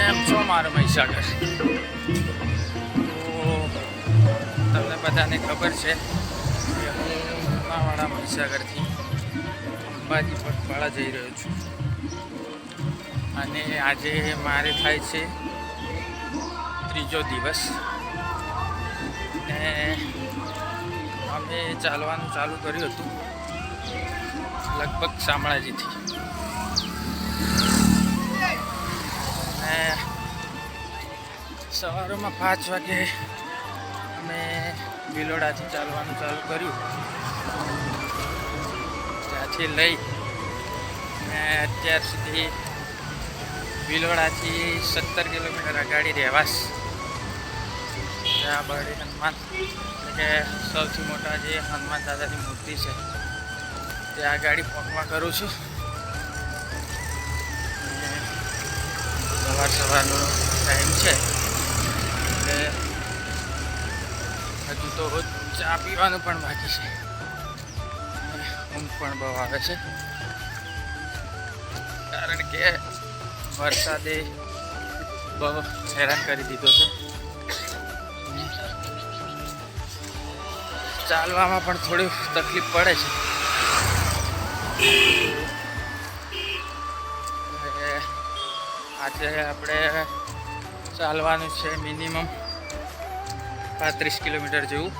કેમ છો મારો મહીસાગર. તો તમને બધાને ખબર છે કે હું લુણાવાડા મહીસાગરથી અંબાજી પટપાળા જઈ રહ્યો છું. અને આજે મારે થાય છે ત્રીજો દિવસ. ને અમે ચાલવાનું ચાલુ કર્યું હતું લગભગ શામળાજીથી. સવારમાં પાંચ વાગે અમે બિલોડાથી ચાલવાનું ચાલુ કર્યું. ત્યાંથી લઈ અને અત્યાર સુધી બિલોડાથી સત્તર કિલોમીટર આગાડી રહેવાસ. ત્યાં બળી હનુમાન, એટલે કે સૌથી મોટા જે હનુમાન દાદાની મૂર્તિ છે ત્યાં આગાડી પગમાં કરું છું. સવાર સવારનો ટાઈમ છે. હજુ તો ચા પીવાનું પણ બાકી છે. ઊંઘ પણ બહુ આવે છે. કારણ કે વરસાદે બહુ હેરાન કરી દીધો છે. ચાલવામાં પણ થોડી તકલીફ પડે છે. આજે આપણે ચાલવાનું છે મિનિમમ પાંત્રીસ કિલોમીટર જેવું.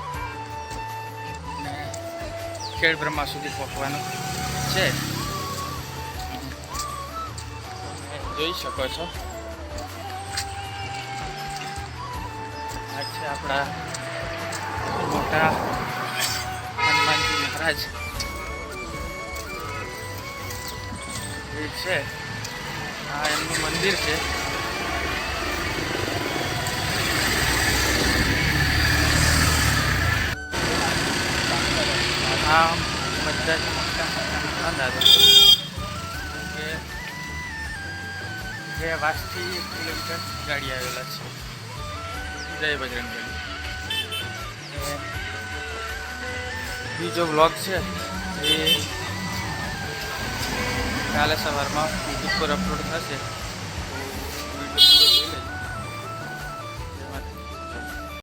ખેડ બ્રહ્મા સુધી પહોંચવાનું છે. જોઈ શકો છો. આ છે આપણા મોટા હનુમાનજી મહારાજ. એ છે. આ એમનું મંદિર છે. આ બધા જ અંદાજો કે જે વાસથી એક કિલોમીટર ગાડી આવેલા છે. જય બજરંગબલી. બીજો બ્લોગ છે એ કાલે સવારમાં યુટ્યુબ પર અપલોડ થશે.